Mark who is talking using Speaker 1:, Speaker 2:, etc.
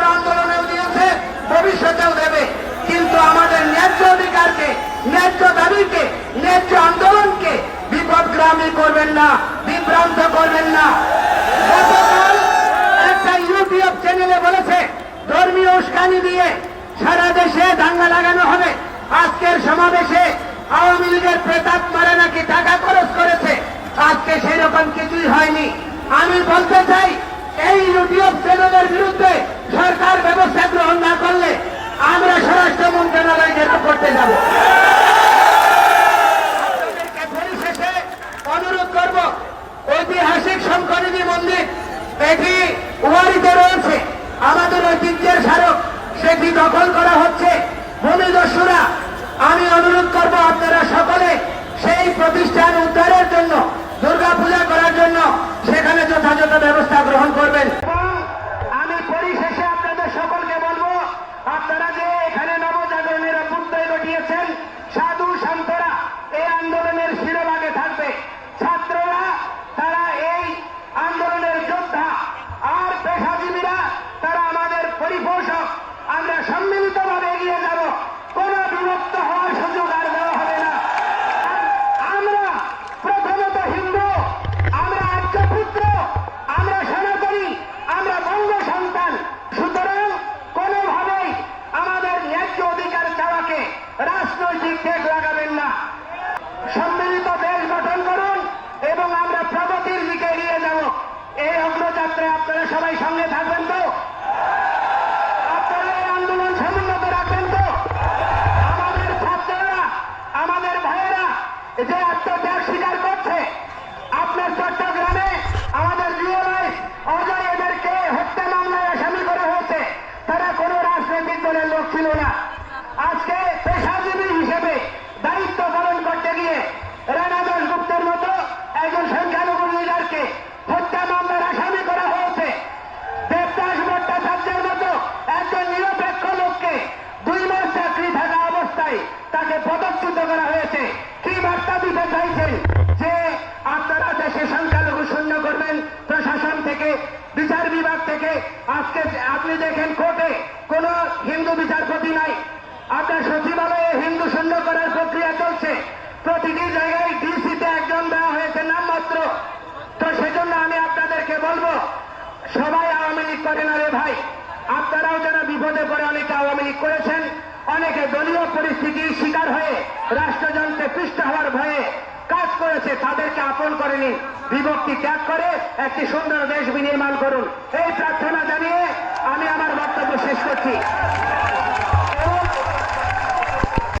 Speaker 1: ছাত্র আন্দোলনেও দিয়েছে, ভবিষ্যতেও দেবে। কিন্তু আমাদের ন্যায্য অধিকারকে, ন্যায্য দাবিকে, ন্যায্য আন্দোলনকে বিপদগ্রামী করবেন না, বিভ্রান্ত করবেন না। একটা ইউটিউব চ্যানেলে বলেছে, ধর্মীয় উস্কানি দিয়ে সারা দেশে দাঙ্গা লাগানো হবে। আজকের সমাবেশে আওয়ামী লীগের প্রেতাত্মারা নাকি টাকা খরচ করেছে। আজকে সেই রকম কিছুই হয়নি। আমি বলতে চাই, এই ইউটিউব চ্যানেলের বিরুদ্ধে সরকার ব্যবস্থা গ্রহণ না করলে আমরা স্বরাষ্ট্র মন্ত্রণালয় যেন করতে যাব। অনুরোধ করব, ঐতিহাসিক শঙ্করী মন্দির, এটি ওয়ারিতে রয়েছে আমাদের ঐতিহ্যের স্মারক সেটি দখল করা হচ্ছে ভূমিদস্যুরা আমি অনুরোধ করব আপনারা সকলে সেই প্রতিষ্ঠান উদ্ধারের জন্য দুর্গা পূজা করার জন্য সেখানে যথাযথ ব্যবস্থা গ্রহণ করবেন এবং আমি পরিশেষে আপনাদের সকলকে বলব আপনারা যে এখানে নবজাগরণের অভ্যুদয় ঘটিয়েছেন সাধু সন্তরা এই আন্দোলনের শিরোভাগে থাকবে ছাত্ররা তারা এই আন্দোলনের যোদ্ধা আর পেশাজীবীরা তারা আমাদের পরিপোষক আমরা সম্মিলিতভাবে এগিয়ে যাব। কোন বিভক্ত হওয়ার সুযোগ আর দেওয়া হবে না। আমরা প্রথমত হিন্দু, আমরা আর্যপুত্র আমরা সনাতনী, আমরা বঙ্গ সন্তান। সুতরাং কোনোভাবেই আমাদের ন্যায্য অধিকার চাওয়াকে রাজনৈতিক টেক লাগাবেন না। সম্মিলিত দেশ গঠন করুন এবং আমরা প্রগতির দিকে এগিয়ে যাব। এই অগ্রযাত্রায় আপনারা সবাই সঙ্গে থাকবেন তো? তাকে পদচ্যুত করা হয়েছে। কি বার্তা দিতে চাইছেন? যে আপনারা দেশে সংখ্যালঘু শূন্য করবেন, প্রশাসন থেকে, বিচার বিভাগ থেকে, আজকে আপনি দেখেন কোর্টে কোন হিন্দু বিচারপতি নাই। আপনার সচিবালয়ে হিন্দু শূন্য করার প্রক্রিয়া চলছে। প্রতিটি জায়গায় ডিসিতে একজন দেওয়া হয়েছে নামমাত্র। তো সেজন্য আমি আপনাদেরকে বলব, সবাই আওয়ামী লীগ করে না রে ভাই। আপনারাও যারা বিপদে পড়ে অনেকে আওয়ামী লীগ করেছেন, অনেকে দলীয় পরিস্থিতির শিকার হয়ে রাষ্ট্রযন্ত্রে পৃষ্ঠ হওয়ার ভয়ে কাজ করেছে, তাদেরকে আপন করেনি। বিভক্তি ত্যাগ করে একটি সুন্দর দেশ বিনির্মাণ করুন। এই প্রার্থনা জানিয়ে আমি আমার বক্তব্য শেষ করছি।